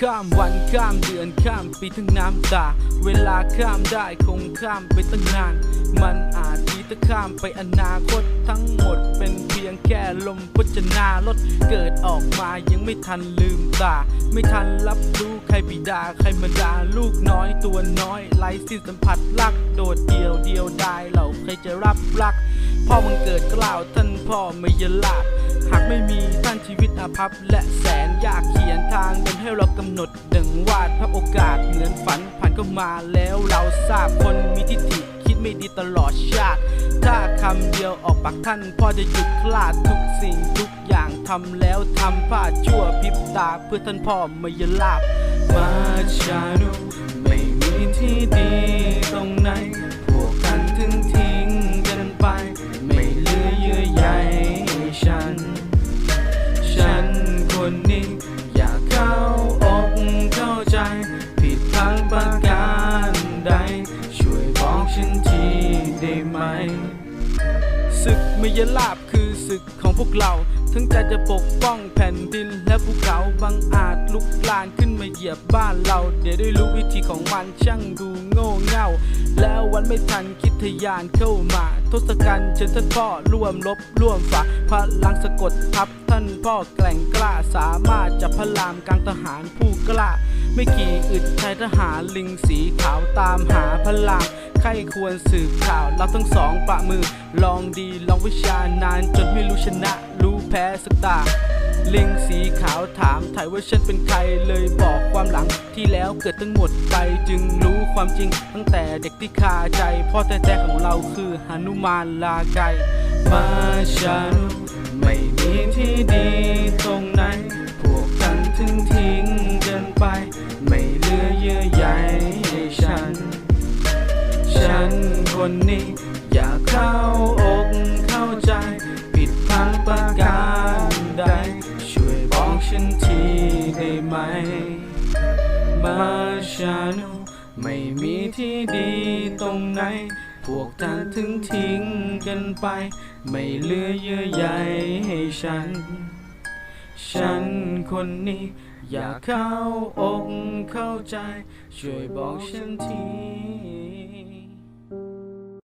ข้ามวันข้ามเดือนข้ามปีทั้งน้ำตา เวลาข้ามได้คงข้ามไปตั้งนาน มันอาจดีถ้าข้ามไปอนาคตทั้งหมดเป็นเพียงแค่ลมพจนารถเกิดออกมายังไม่ทันลืมตา ไม่ทันรับรู้ใครบิดาใครมาดาลูกน้อยตัวน้อยไร้สิ้นสัมผัสรักโดดเดียวเดียวดายเราใครจะรับรักพ่อมันเกิดกล่าวท่านพ่อไม่ยลาบ หากไม่มีท่านชีวิตอาภัพและแสนยากเขียนทางเดินให้เรากำหนดดังวาดภาพโอกาสเหมือนฝันผ่านเข้ามาแล้วเราทราบคนมีทิฏฐิคิดไม่ดีตลอดชาติ ถ้าคำเดียวออกปากท่านพ่อจะหยุดคลาดทุกสิ่งทุกอย่างทำแล้วทำพลาดชั่วพริบตาเพื่อท่านพ่อไม่ยลาบมาชานุไม่มีที่ ประการใด ช่วยบอกฉันทีได้ไหม ศึกมยลาบคือศึกของพวกเรา ทั้งใจจะปกป้องแผ่นดินและภูเขาบางอาจลุกลานขึ้นมาเหยียบบ้านเรา เดี๋ยวได้รู้วิธีของมันช่างดูโง่เง่า แล้ววันไม่ทันคิดทะยานเข้ามา ทศกัณฐ์เชิญท่านพ่อร่วมรบร่วมฝ่าพลังสะกดทับท่านพ่อแกล่งกล้าสามารถจับพระรามกลางทหารผู้กล้า ไม่กี่อึดชายทหารลิงสีขาวตามหาพระรามใครควรสืบข่าวเราทั้งสองปะมือ ลองดีลองวิชานานจนไม่รู้ชนะ รู้แพ้สักตาลิงสีขาวถามถ่ายว่าฉันเป็นใครเลยบอกความหลังที่แล้วเกิดทั้งหมดไปจึงรู้ความจริง ตั้งแต่เด็กที่คาใจ พ่อแท้ๆของเราคือหนุมานลาไกมาฉัน ไม่มีที่ดีตรง คนนี้ อยากเข้าอกเข้าใจผิดพลาดประการใด ช่วยบอกฉันทีได้ไหม มาฉันไม่มีที่ดีตรงไหน พวกท่านถึงทิ้งกันไป ไม่เหลือเยื่อใยให้ฉัน ฉันคนนี้ อยากเข้าอกเข้าใจ ช่วยบอกฉันที